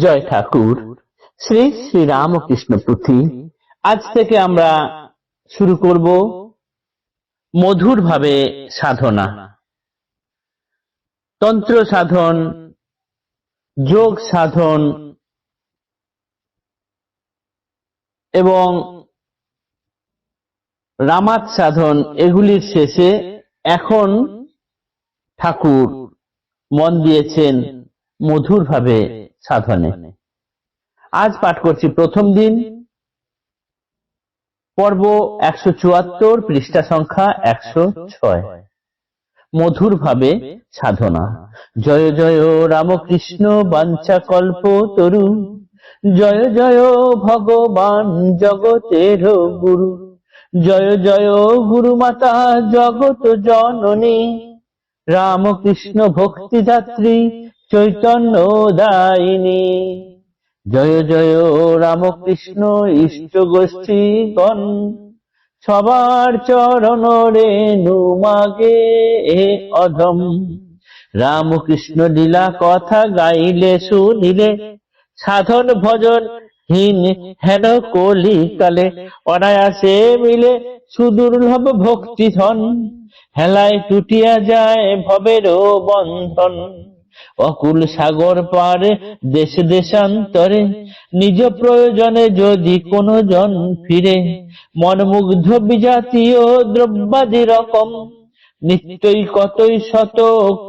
জয় ঠাকুর। শ্রী শ্রী রামকৃষ্ণ পুঁথি। আজ থেকে আমরা শুরু করব মধুর ভাবে সাধনা। তন্ত্র সাধন, যোগ সাধন এবং রামাত সাধন, এগুলির শেষে এখন ঠাকুর মন দিয়েছেন মধুর ভাবে সাধনে। আজ পাঠ করছি প্রথম দিন পর্ব একশো চুয়াত্তর পৃষ্ঠা সংখ্যা একশো ছয়। মধুর ভাবে সাধনা। জয় জয় রামকৃষ্ণ বাঞ্ছা কল্প তরু। জয় জয় ভগবান জগতের গুরু। জয় জয় গুরু মাতা জগত জননী। রামকৃষ্ণ ভক্তিদাত্রী চৈতন্য দায়িনী। জয় জয় রামকৃষ্ণ, ইষ্ট গোষ্ঠী গোষ্ঠীগণ, সবার চরণ রেণু মাগে এ অধম। রামকৃষ্ণ লীলা কথা গাইলে, শুনিলে, সাধন ভজন হীন হেন কলি কালে, অনায়াসে মিলে সুদুর্লভ ভক্তি ধন হেলায় টুটিয়া যায় ভবেরও বন্ধন। অকুল সাগর পারে দেশ দেশান্তরে, নিজ প্রয়োজনে যদি কোনো জন ফিরে, মনমুগ্ধ বিজাতীয় দ্রব্যাদি রকম নিত্যই কতই শত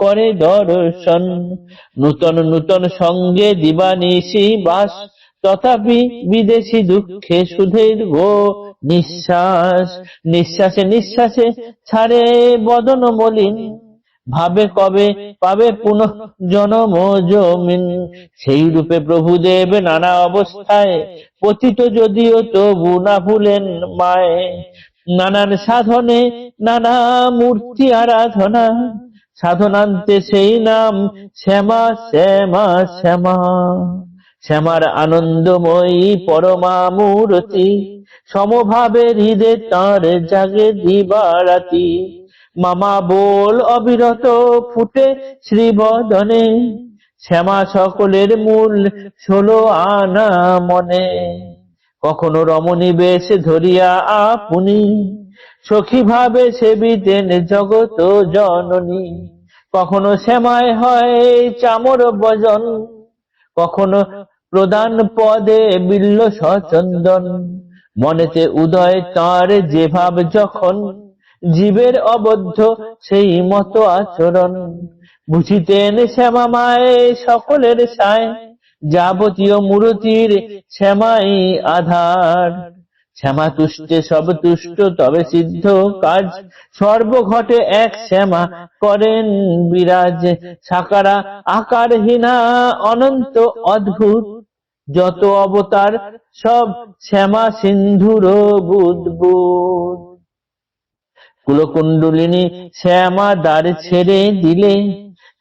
করে দর্শন, নূতন নূতন সঙ্গে দিবানিশি বাস তথাপি বিদেশি দুঃখে সুধের সুদীর্ঘ নিঃশ্বাস, নিঃশ্বাসে নিঃশ্বাসে ছাড়ে বদন মলিন। ভাবে কবে পাবে পুনঃ জনম জমিন সেই রূপে প্রভুদেব নানা অবস্থায় পতিত যদিও তবু না ভুলেন মায়। নানান সাধনে নানা মূর্তি আরাধনা, সাধনান্তে সেই নাম শ্যামা শ্যামা শ্যামা। শ্যামার আনন্দময়ী পরমা মূরতি সমভাবে হৃদে তার জাগে দিবারাতি। মামা বল অবিরত ফুটে শ্রীবদনে। শ্যামা সকলের মূল ষোলো আনা মনে। কখনো রমণী বেশ ধরিয়া আপনি, সখী ভাবে সেবিতেন জগত জননী। কখনো শ্যামায় হয় চামর বজন, কখনো প্রদান পদে বিল্ল সচন্দন। মনেতে উদয় তার যে ভাব যখন জীবের অবদ্ধ সেই মতো আচরণ। বুঝিতেন শ্যামা মায়ে সকলের সায়, যাবতীয় মূরতির শ্যামাই আধার। শ্যামা তুষ্টে সব তুষ্ট, তবে সিদ্ধ কাজ। সর্বঘটে এক শ্যামা করেন বিরাজ। সাকারা আকারহীনা অনন্ত অদ্ভুত। যত অবতার, সব শ্যামা সিন্ধুর বুদবুদ। কুলকুণ্ডলিনী শ্যামা দ্বার ছেড়ে দিলে।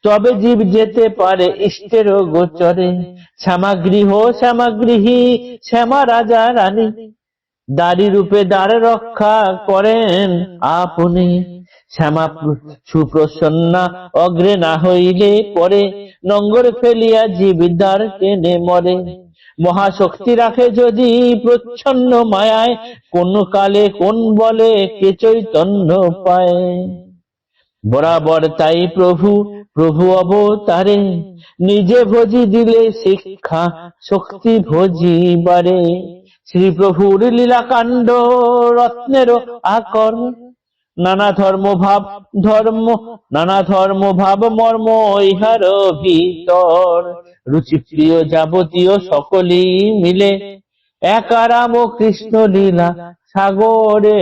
তবে জীব যেতে পারে ইষ্টের গোচরে। শ্যামা গৃহ শ্যামা গৃহী শ্যামা রাজা, রানী। দাড়ি রূপে দ্বার রক্ষা করেন আপনি। শ্যামা সুপ্রসন্না অগ্রে না হইলে পরে নঙ্গর ফেলিয়া জীব দ্বার টেনে মরে। মহাশক্তি রাখে যদি প্রচ্ছন্ন মায়ায়, কোন কালে কোন বলে কে চৈতন্য পায়? বরাবর তাই প্রভু প্রভু অবতারে, নিজে ভোজি দিলে শিক্ষা শক্তি ভোজি বারে শ্রী প্রভুর লীলাকাণ্ড রত্নের আকর। নানা ধর্ম ভাব ধর্ম, নানা ধর্ম ভাব মর্ম ইহার ভিতর। রুচি প্রিয় যাবতীয় সকলেই মিলে একারাম কৃষ্ণ লীলা সাগরে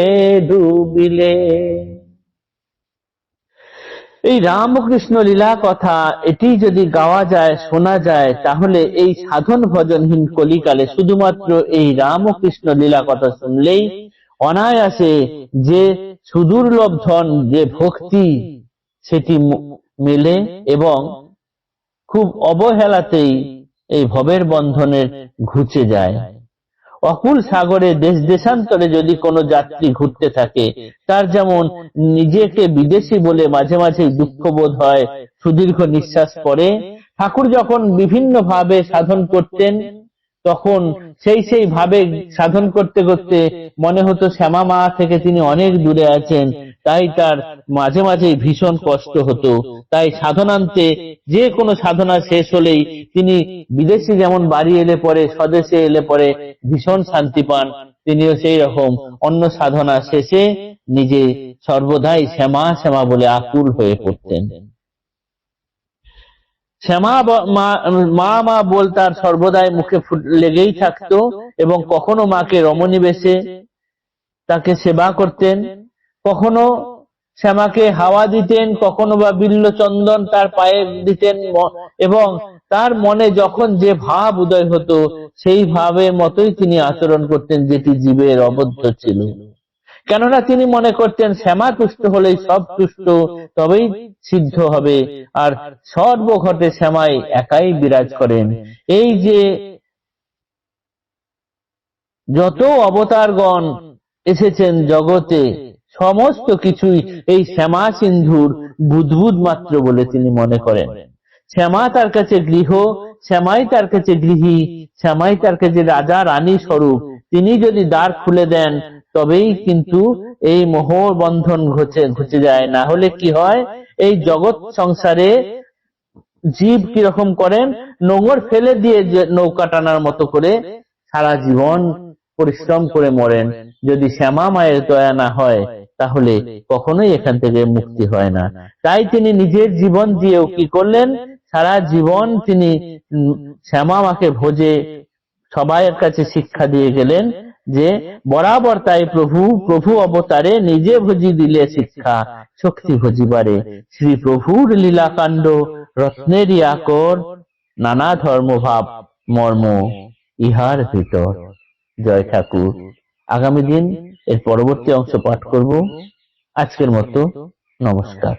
ডুবিলে। এই রামকৃষ্ণ লীলা কথা এটি যদি গাওয়া যায়, শোনা যায়, তাহলে এই সাধন ভজনহীন কলিকালে শুধুমাত্র এই রামকৃষ্ণ লীলা কথা শুনলেই অনায়াসে যে সুদুর্লভ ধন যে ভক্তি, সেটি মেলে এবং খুব অবহেলাতেই এই ভবের বন্ধনের ঘুচে যায়। অকুল সাগরে দেশ দেশান্তরে যদি কোনো যাত্রী ঘুরতে থাকে, তার যেমন নিজেকে বিদেশি বলে মাঝে মাঝে দুঃখ বোধ হয়, সুদীর্ঘ নিঃশ্বাস পরে ঠাকুর যখন বিভিন্ন ভাবে সাধন করতেন, তখন সেই সেই ভাবে সাধন করতে করতে মনে হতো শ্যামা মা থেকে তিনি অনেক দূরে আছেন তাই তার মাঝে মাঝে ভীষণ কষ্ট হতো। তাই সাধনান্তে যে কোনো সাধনা শেষ হলেই তিনি বিদেশে যেমন বাড়ি এলে পরে, স্বদেশে এলে পরে ভীষণ শান্তি পান, তিনিও সেই রকম অন্য সাধনা শেষে নিজে সর্বদাই শ্যামা শ্যামা বলে আকুল হয়ে পড়তেন। শ্যামা মা মা বল তার সর্বদাই মুখে লেগেই থাকতো এবং কখনো মাকে রমণী বেশে তাকে সেবা করতেন। কখনো শ্যামাকে হাওয়া দিতেন, কখনো বা বিল্ল চন্দন তার পায়ে দিতেন এবং তার মনে যখন যে ভাব উদয় হতো, সেই ভাবের মতোই তিনি আচরণ করতেন, যেটি জীবের অবদ্ধ ছিল। কেননা তিনি মনে করতেন, শ্যামা তুষ্ট হলেই সব তুষ্ট, তবেই সিদ্ধ হবে, আর সর্বঘটে শ্যামাই একাই বিরাজ করেন। এই যে যত অবতারগণ এসেছেন জগতে সমস্ত কিছুই এই শ্যামা সিন্ধুর বুদবুদ মাত্র বলে তিনি মনে করেন। শ্যামা তার কাছে গৃহ, শ্যামাই তার কাছে গৃহী, শ্যামাই তার কাছে রাজা, রানী স্বরূপ। তিনি যদি দ্বার খুলে দেন, তবেই কিন্তু এই মোহ বন্ধন ঘুচে ঘুচে যায়। না হলে কি হয়? এই জগৎ সংসারে জীব কীরকম করেন? নোংর ফেলে দিয়ে নৌকা টানার মতো করে সারা জীবন পরিশ্রম করে মরেন। যদি শ্যামা মায়ের দয়া না হয় তাহলে কখনোই এখান থেকে মুক্তি হয় না। তাই তিনি নিজের জীবন দিয়েও কি করলেন? সারা জীবন তিনি শ্যামা মাকে ভোজে সবাইয়ের কাছে শিক্ষা দিয়ে গেলেন যে বরাবর তাই প্রভু প্রভু অবতারে নিজে ভজি দিলে শিক্ষা শক্তি ভজিবারে শ্রী প্রভুর লীলাকাণ্ড রত্নেরই আকর নানা ধর্মভাব মর্ম ইহার ভিতর। জয় ঠাকুর। আগামী দিন এর পরবর্তী অংশ পাঠ করব। আজকের মতো নমস্কার।